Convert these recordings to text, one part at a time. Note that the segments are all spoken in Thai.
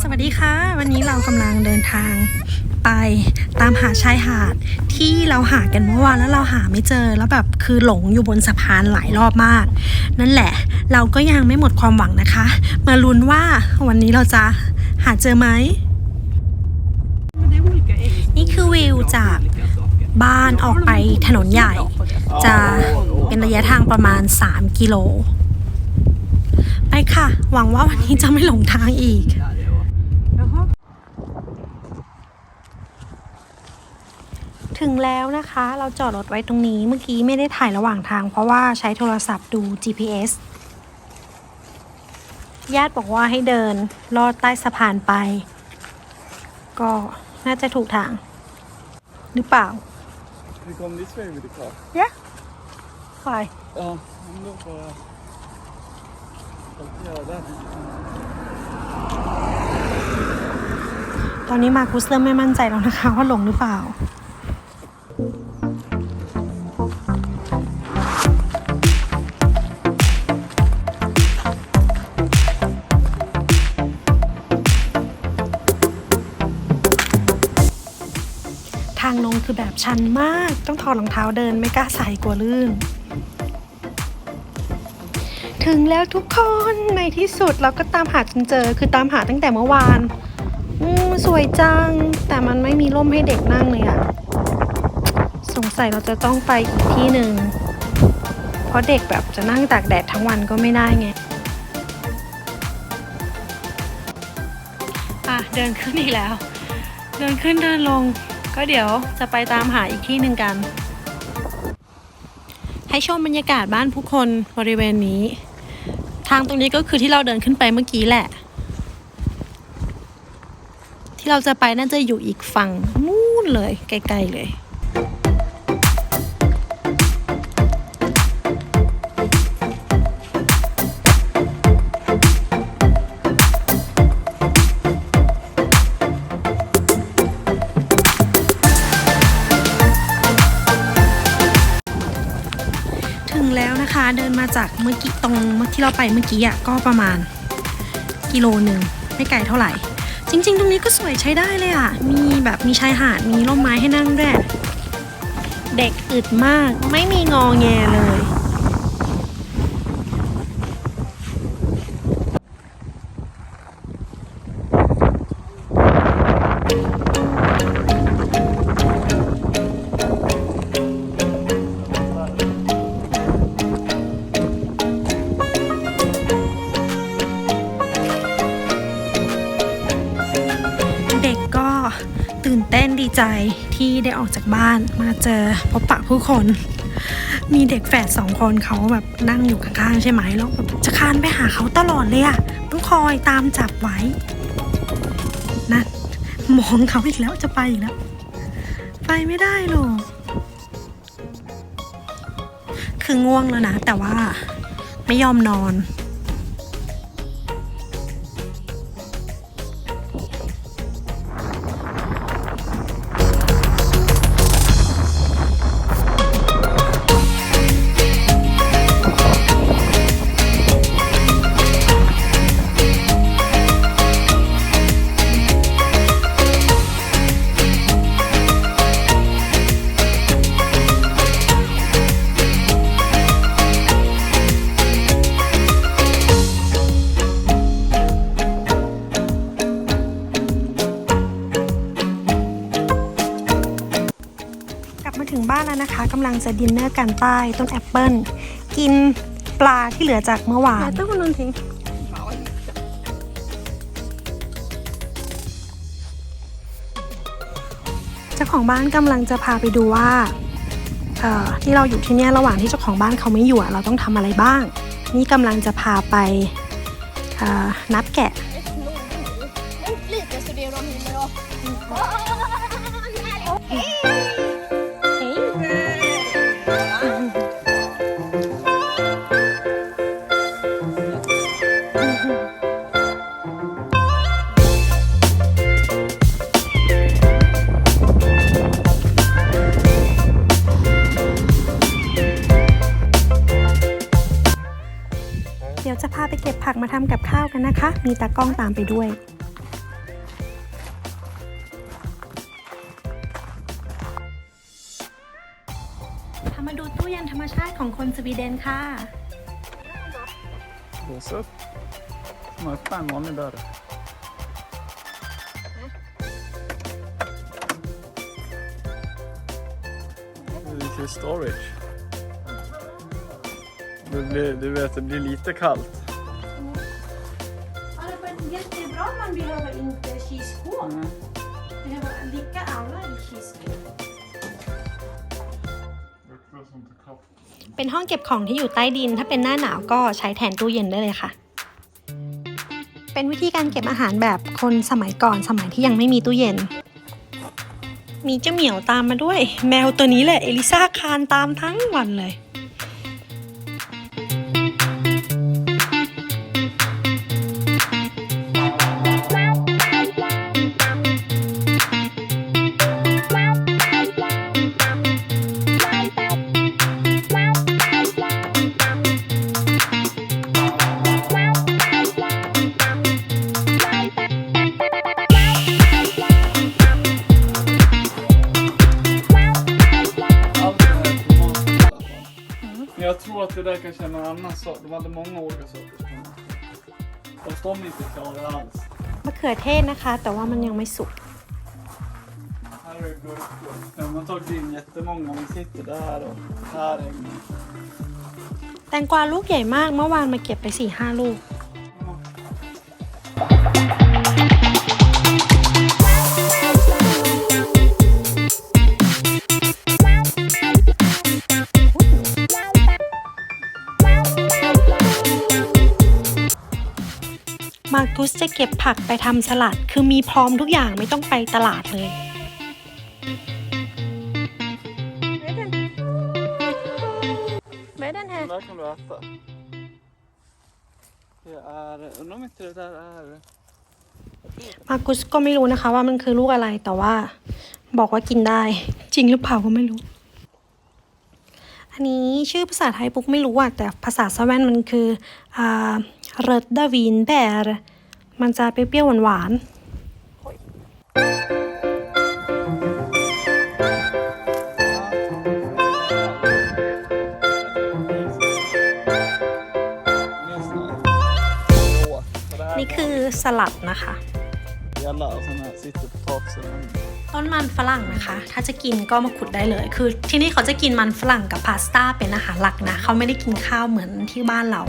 สวัสดีค่ะ วันนี้เรากำลังเดินทางไปตามหาชายหาดที่เราหากันเมื่อวานแล้วเราหาไม่เจอแล้วแบบคือหลงอยู่บนสะพานหลายรอบมาก นั่นแหละ เราก็ยังไม่หมดความหวังนะคะ มาลุ้นว่าวันนี้เราจะหาเจอไหมนี่คือวิวจากบ้านออกไปถนนใหญ่ จะเป็นระยะทางประมาณ 3 กิโล ไปค่ะ หวังว่าวันนี้จะไม่หลงทางอีก ถึงแล้วนะคะ เราจอดรถไว้ตรงนี้ เมื่อกี้ไม่ได้ถ่ายระหว่างทาง เพราะว่าใช้โทรศัพท์ดู GPS ญาติบอกว่าให้เดินลอดใต้สะพานไป ก็น่าจะถูกทาง หรือเปล่า We come this way with the car. ไป Ja, men då får jag parkera där. ตอนนี้มาคุสเริ่มไม่มั่นใจแล้วนะคะ ว่าหลงหรือเปล่า คือแบบชันมาก ต้องถอดรองเท้าเดินไม่กล้าใส่กลัวลื่น ถึงแล้วทุกคนในที่สุดเราก็ตามหาจนเจอ คือตามหาตั้งแต่เมื่อวานอืมสวยจัง แต่มันไม่มีร่มให้เด็กนั่งเลยอะสงสัยเราจะต้องไปอีกที่หนึ่ง เพราะเด็กแบบจะนั่งตากแดดทั้งวันก็ไม่ได้ไงอะเดินขึ้นอีกแล้ว เดินขึ้นเดินลง ก็เดี๋ยวจะไปตามหาอีกที่หนึ่งกัน ให้ชมบรรยากาศบ้านผู้คนบริเวณนี้ ทางตรงนี้ก็คือที่เราเดินขึ้นไปเมื่อกี้แหละ ที่เราจะไปน่าจะอยู่อีกฝั่งนู่นเลยไกลๆเลย แล้วนะคะ เดินมาจากเมื่อกี้ตรงเมื่อที่เราไปเมื่อกี้อะก็ประมาณกิโลหนึ่งไม่ไกลเท่าไหร่ จริง ๆ ตรงนี้ก็สวยใช้ได้เลยอะ มีแบบมีชายหาดมีร่มไม้ให้นั่งด้วยเด็กอึดมากไม่มีงอแงเลย ใจที่ได้ออกจากบ้านมาเจอพบปะผู้คน มีเด็กแฝดสองคนเขาแบบนั่งอยู่ข้างๆใช่ไหมแล้วแบบจะคานไปหาเขาตลอดเลยอะต้องคอยตามจับไว้นั่นมองเขาอีกแล้วจะไปอีกแล้ว ไปไม่ได้หรอกคือง่วงแล้วนะ แต่ว่าไม่ยอมนอน กำลังจะดินเนอร์กันใต้ต้นแอปเปิลกินปลาที่เหลือจากเมื่อวานต้นคนนทิ้งเจ้าของบ้านกำลังจะพาไปดูว่าเอ่อที่เราอยู่ที่เนี่ยระหว่างที่เจ้าของบ้านเขาไม่อยู่อะเราต้องทำอะไรบ้าง นี่กำลังจะพาไปเอ่อนับแกะ ผักมาทำกับข้าวกันนะคะ มีตากล้องตามไปด้วยพามาดูตู้เย็นธรรมชาติของคนสวีเดนค่ะ Blås upp. Hon har pannhål i dörren. ล i t e storage. Det, blir, du vet, det blir lite kallt. Man behöver inte kylskåp. Mm. Behöver ligga alla i kylskåp. Luktar som till kaffe. เป็นห้องเก็บของที่อยู่ใต้ดิน ถ้าเป็นหน้าหนาวก็ใช้แทนตู้เย็นได้เลยค่ะ เป็นวิธีการเก็บอาหารแบบคนสมัยก่อนสมัยที่ยังไม่มีตู้เย็น มีเจ้าเหมียวตามมาด้วย แมวตัวนี้แหละเอลิซาคานตามทั้งวันเลย jag tror att det där kanske är någon annan sak. De hade många olika sorters tomater. Fast de är inte klara alls. มะเขือเทศนะคะ แต่ว่ามันยังไม่สุก Här är det gurkor. De har tagit in jättemånga. Vi sitter där och här är en. แตงกวาลูกใหญ่มากเมื่อวานมาเก็บไป4ี่ห้าลูก มาร์กุสจะเก็บผักไปทำสลัด คือมีพร้อมทุกอย่างไม่ต้องไปตลาดเลย Den där kan du äta. Det är... Undrar om inte det där är... มาร์กุสก็ไม่รู้นะคะว่ามันคือลูกอะไรแต่ว่าบอกว่ากินได้ จริงหรือเปล่าก็ไม่รู้ อันนี้ชื่อภาษาไทยปุ๊กไม่รู้อะแต่ภาษาสวีเดนมันคืออ่าเรดดาวินแบร์ มันจะเปรี้ยวๆหวานๆนี่คือสลัดนะคะ ต้นมันฝรั่งนะคะ ถ้าจะกินก็มาขุดได้เลย คือที่นี่เขาจะกินมันฝรั่งกับพาสต้าเป็นอาหารหลักนะ เขาไม่ได้กินข้าวเหมือนที่บ้านเรา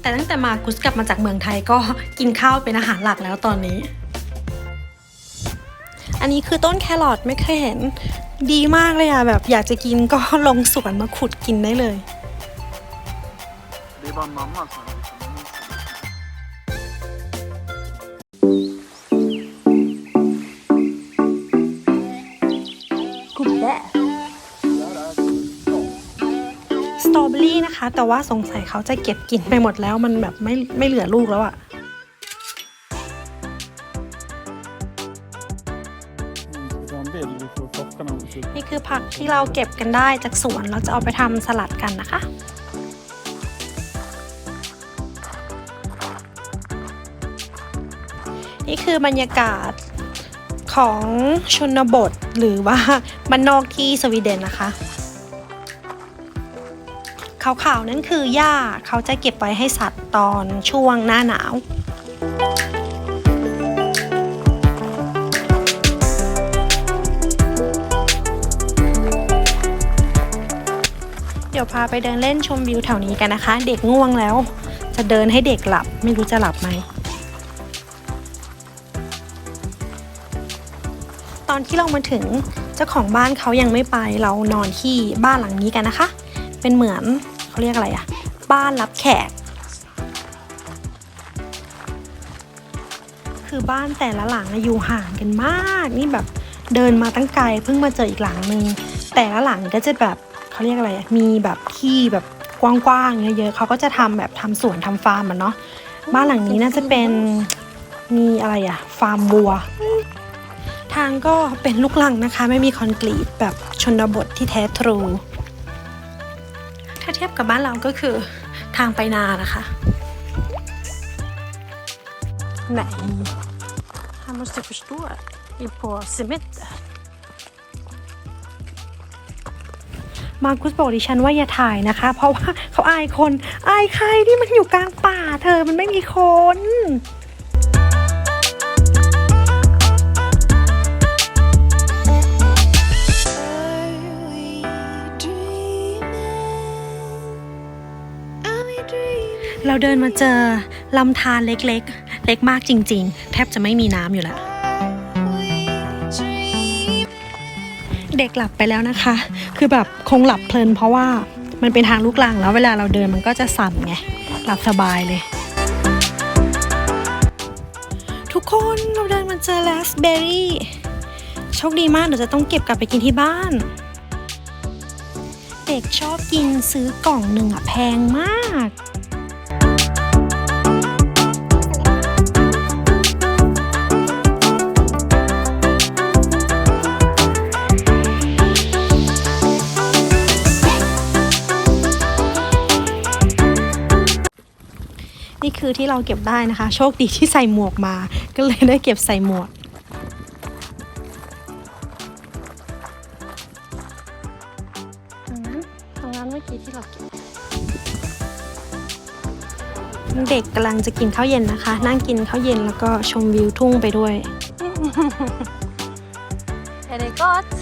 แต่ตั้งแต่มากุสกลับมาจากเมืองไทยก็กินข้าวเป็นอาหารหลักแล้วตอนนี้ อันนี้คือต้นแครอทไม่เคยเห็น ดีมากเลยอะแบบอยากจะกินก็ลงสวนมาขุดกินได้เลย Det är bara mamma แต่ว่าสงสัยเขาจะเก็บกินไปหมดแล้วมันแบบไม่ไม่เหลือลูกแล้วอะ Ska vi ta en bild? Vi får plocka någon. typ. นี่คือผักที่เราเก็บกันได้จากสวนเราจะเอาไปทำสลัดกันนะคะนี่คือบรรยากาศของชนบทหรือว่าบ้านนอกที่สวีเดนนะคะ ขาวๆ นั่นคือหญ้าเขาจะเก็บไว้ให้สัตว์ตอนช่วงหน้าหนาวเดี๋ยวพาไปเดินเล่นชมวิวแถวนี้กันนะคะ เด็กง่วงแล้ว จะเดินให้เด็กหลับ ไม่รู้จะหลับไหม ตอนที่เรามาถึงเจ้าของบ้านเขายังไม่ไปเรานอนที่บ้านหลังนี้กันนะคะ เป็นเหมือน เขาเรียกอะไรอะบ้านรับแขก คือบ้านแต่ละหลังอะอยู่ห่างกันมากนี่แบบเดินมาตั้งไกลเพิ่งมาเจออีกหลังนึงแต่ละหลังก็จะแบบเขาเรียกอะไรมีแบบที่แบบกว้างๆเยอะๆเขาก็จะทำแบบทำสวนทำฟาร์มมันเนาะบ้านหลังนี้น่าจะเป็นมีอะไรอะฟาร์มวัว ทางก็เป็นลูกลังนะคะ ไม่มีคอนกรีตแบบชนบทที่แท้ทรู ถ้าเทียบกับบ้านเราก็คือทางไปนานะคะ Nej. Han måste förstå. Det är på semester. มาร์กุสบอกดิฉันว่าอย่าถ่ายนะคะ เพราะว่าเขาอายคน อายใครที่มันอยู่กลางป่า เธอมันไม่มีคน เราเดินมาเจอลำธารเล็กๆ เล็กมากจริงๆ แทบจะไม่มีน้ำอยู่แล้ว เด็กหลับไปแล้วนะคะ คือแบบคงหลับเพลินเพราะว่ามันเป็นทางลูกลังแล้วเวลาเราเดินมันก็จะสั่นไง หลับสบายเลย ทุกคนเราเดินมาเจอแลสเบอรี่โชคดีมากเดี๋ยวจะต้องเก็บกลับไปกินที่บ้าน เด็กชอบกินซื้อกล่องหนึ่งอะแพงมาก คือที่เราเก็บได้นะคะ โชคดีที่ใส่หมวกมา ก็เลยได้เก็บใส่หมวกตรงนั้นตรงนั้นเมื่อกี้ที่เราเก็บเด็กกำลังจะกินข้าวเย็นนะคะ นั่งกินข้าวเย็นแล้วก็ชมวิวทุ่งไปด้วย Är det gott? ดู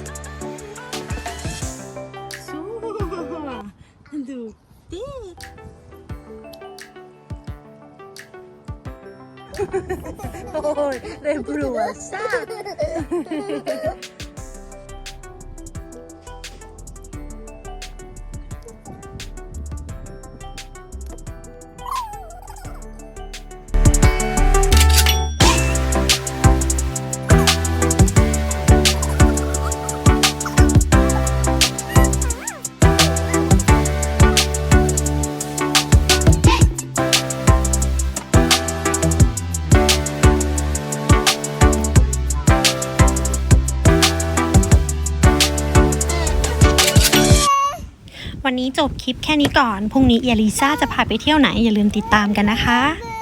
Oj, det är จบคลิปแค่นี้ก่อน พรุ่งนี้เอลิซาจะพาไปเที่ยวไหนอย่าลืมติดตามกันนะคะ